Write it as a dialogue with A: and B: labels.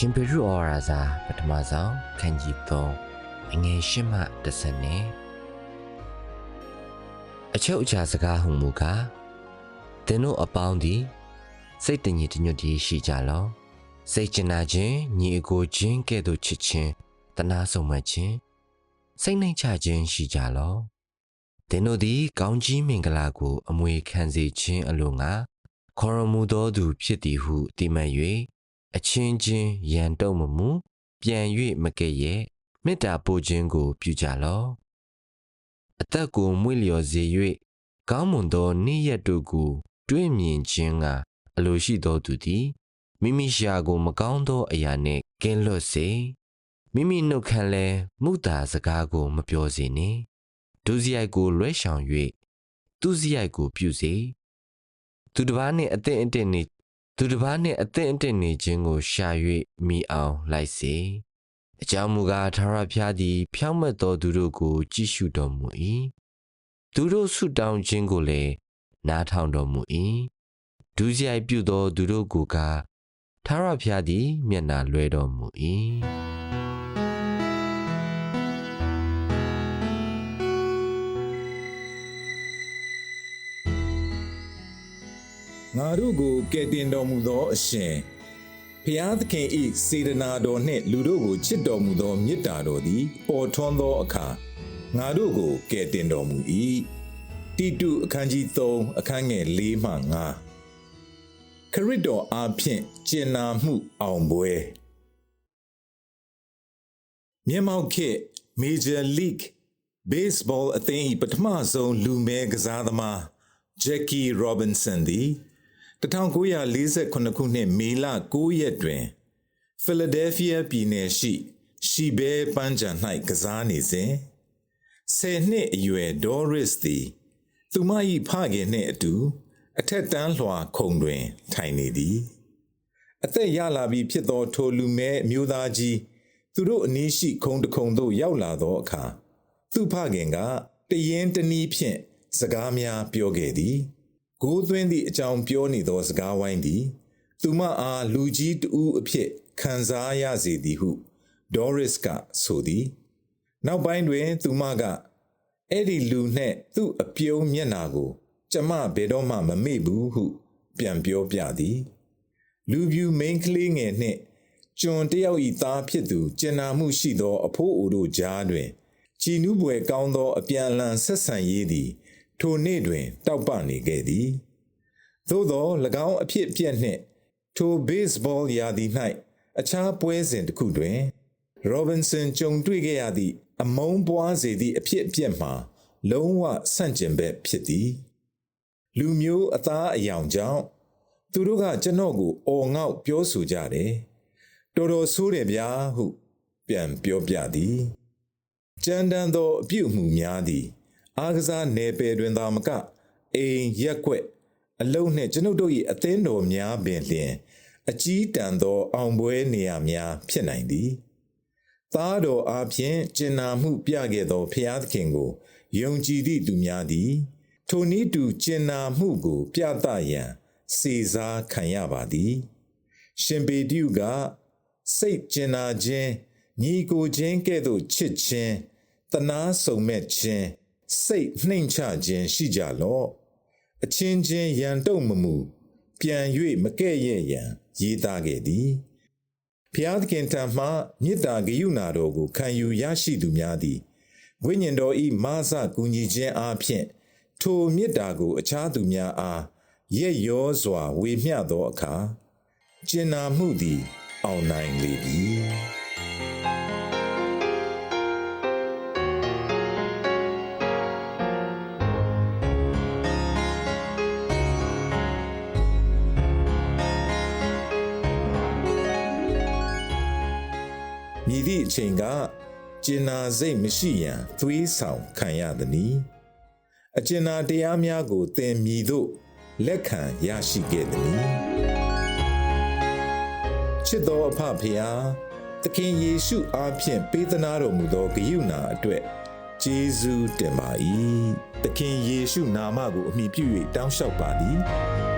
A: ရှင်ပေရုဩဝါစာပထမဆုံးခန်းကြီး3အငယ်၈မှ10နဲ့အချုပ်အခြာစကားဟုမူကားသင်တို့အပေါင်းသည်စိတ်တညီတညွတ်တည်းရှိကြလောစိတ်ကျင်နာခြင်းညီအကိုချင်းကဲ့သို့ချစ်ခြင်းတနာဆုံးမခြင်းစိတ်နှိမ်ချခြင်းရှိကြလောသင်တို့သည်ကောင်းကြီးမင်္ဂလာကို အမွေခံစေခြင်းအလိုငါခေါ်ရမူသောသူဖြစ်သည်ဟုတည်မှတ်၍ အချင်းချင်းရန်တုံမမူပြန်၍မကဲ့ရဲ့မေတ္တာပို့ခြင်းကို ပြုကြလော့အသက်ကိုမွေ့လျော်စေ၍ကောင်းမွန်သောနေ့ရက်တို့ကိုတွေ့မြင်ခြင်းကအလိုရှိသောသူသည်မိမိရှာကိုမကောင်းသောအရာနှင့်ကင်းလွတ်စေမိမိနှုတ်ခမ်းလဲမုတာစကားကို မပြောစေနှင့်ဒုစရိုက်ကိုလွဲရှောင်၍သူစရိုက်ကိုပြုစေသူတစ်ပါးနှင့်အသင့်အတင့်နေ သူတစ်ပါးနှင့်အသင့်အတင့်နေခြင်းကိုရှာ၍မိအောင်လိုက်စေအကြောင်းမူကားထာဝရဘုရားသည် ဖြောင့်မတ်သောသူတို့ကို ကြည့်ရှုတော်မူ၏သူတို့ဆုတောင်းခြင်းကိုလည်းနားထောင်တော်မူ၏ဒုစရိုက်ပြုသောသူတို့ကိုကထာဝရဘုရားသည် မျက်နာလွှဲတော်မူ၏
B: ငါတို့ကိုကယ်တင်တော်မူသောအရှင်ဖျားသခင်ဤစေတနာတော်နှင့်လူတို့ကိုချစ်တော်မူသောမေတ္တာတော်သည်ပေါ်ထွန်းသောအခါငါတို့ကိုကယ်တင်တော်မူ၏တိတုအခန်းကြီး3အခန်းငယ်4မှ5ခရစ်တော်အားဖြင့်ကျင်နာမှုအောင်ပွဲမြေမောက်ခေတ် Major League Baseball အသင်း၏ပထမဆုံးလူမဲကစားသမား Jackie Robinson သည် 1948ခုနှစ်မေလ9ရက်တွင် Philadelphia ပြည်နယ်ရှိ ရှီဘဲပန်းချံ၌ကစားနေစဉ်ဆယ်နှစ်အရွယ် Doris သည်သူမ၏ဖခင်နှင့်အတူ အထက်တန်းလွှာခုံတွင် ထိုင်နေသည် အသက်ရလာပြီးဖြစ်သောထိုလူမဲအမျိုးသားကြီးသူတို့အနည်းရှိခုံတခုံသို့ရောက်လာသောအခါသူ့ဖခင်ကတရင်တနည်းဖြင့်စကားများပြောခဲ့သည် ဂိုးသွင်းသည့်အကြောင်းပြောနေသောစကားဝိုင်းသည်သူမအားလူကြီးတဦးအဖြစ်ခံစားရစေသည်ဟုဒေါရစ်ကဆိုသည်နောက်ပိုင်းတွင် သူမကအဲ့ဒီလူနှင့်သူ့အပြုံးမျက်နာကို ကျမဘယ်တော့မှမမေ့ဘူးဟု ပြန်ပြောပြသည်လူပြူမိန်းကလေးငယ်နှင့်ကျွန်တယောက်ဤသားဖြစ်သူကျင်နာမှုရှိသော အဖိုးအိုတို့ကြားတွင်ကြည်နူးပွေကောင်းသောအပြန်အလှန်ဆက်ဆံရေးသည် ထိုနေ့တွင် တောက်ပနေခဲ့သည်သို့သော၎င်းအဖြစ်အပျက်နှင့်ထိုဘေ့စ်ဘောရာသီ၌အခြားပွဲစဉ်တစ်ခုတွင် Robinson ကြုံတွေ့ခဲ့ရသည့်အမုန်းပွားစေသည့်အဖြစ်အပျက်မှာ လုံးဝဆန့်ကျင်ဘက်ဖြစ်သည်လူမျိုးအသားအယောင်ကြောင့်သူတို့ကကျွန်တော်ကိုအော်ငေါက်ပြောဆိုကြတယ်တော်တော်ဆိုးတယ်ဗျာဟု ပြန်ပြောပြသည်ကြမ်းတမ်းသောအပြုအမူများသည် အားကစားနယ်ပယ်တွင်သာမကအိမ်ရက်ွက် အလုံးနှင့်ကျွန်ုပ်တို့၏အသင်းတော်များပင်လျှင် အကြီးတန်းသော အောင်ပွဲနေရာများဖြစ်နိုင်သည်သားတော်အားဖြင့်ကျင်နာမှုပြခဲ့သောဖျားသခင်ကိုယုံကြည်သည့်သူများသည် ထိုနည်းတူကျင်နာမှုကို ပြသရန်စေစားခံရပါသည် ရှင်ပေတျုကစိတ်ကျင်နာခြင်းညီကိုချင်းကဲ့သို့ချစ်ခြင်းတနာဆုံမဲ့ခြင်း စိတ်နှိမ်ချခြင်းရှိကြလော့အချင်းချင်းရန်တုံမမူပြန်၍မကဲ့ရဲ့ရန်ရေးသားခဲ့သည်ဖျားသခင်ထံမှမေတ္တာဂရုဏာတော်ကိုခံယူရရှိသူများသည်ဝိညာဉ်တော်ဤမာစကူညီခြင်းအားဖြင့်ထိုမေတ္တာကို အခြားသူများအားရက်ရောစွာဝေမျှသောအခါကျင်နာမှုသည် အောင်နိုင်လေပြီ ည်သည့်အချိန်ကကျင်နာစိတ်မရှိရန်သွေးဆောင်ခံရသည်။အကျဉ်းနာတရားများကိုသင်မြည်သို့လက်ခံရရှိခဲ့သည်။ချစ်တော်အဖဖျားသခင်ယေရှုအားဖြင့်ပေးသနာတော်မူသောဂရုဏာအတွက်ကျေးဇူးတင်ပါ၏။သခင်ယေရှုနာမကိုအမိပြု၍တောင်းလျှောက်ပါသည်။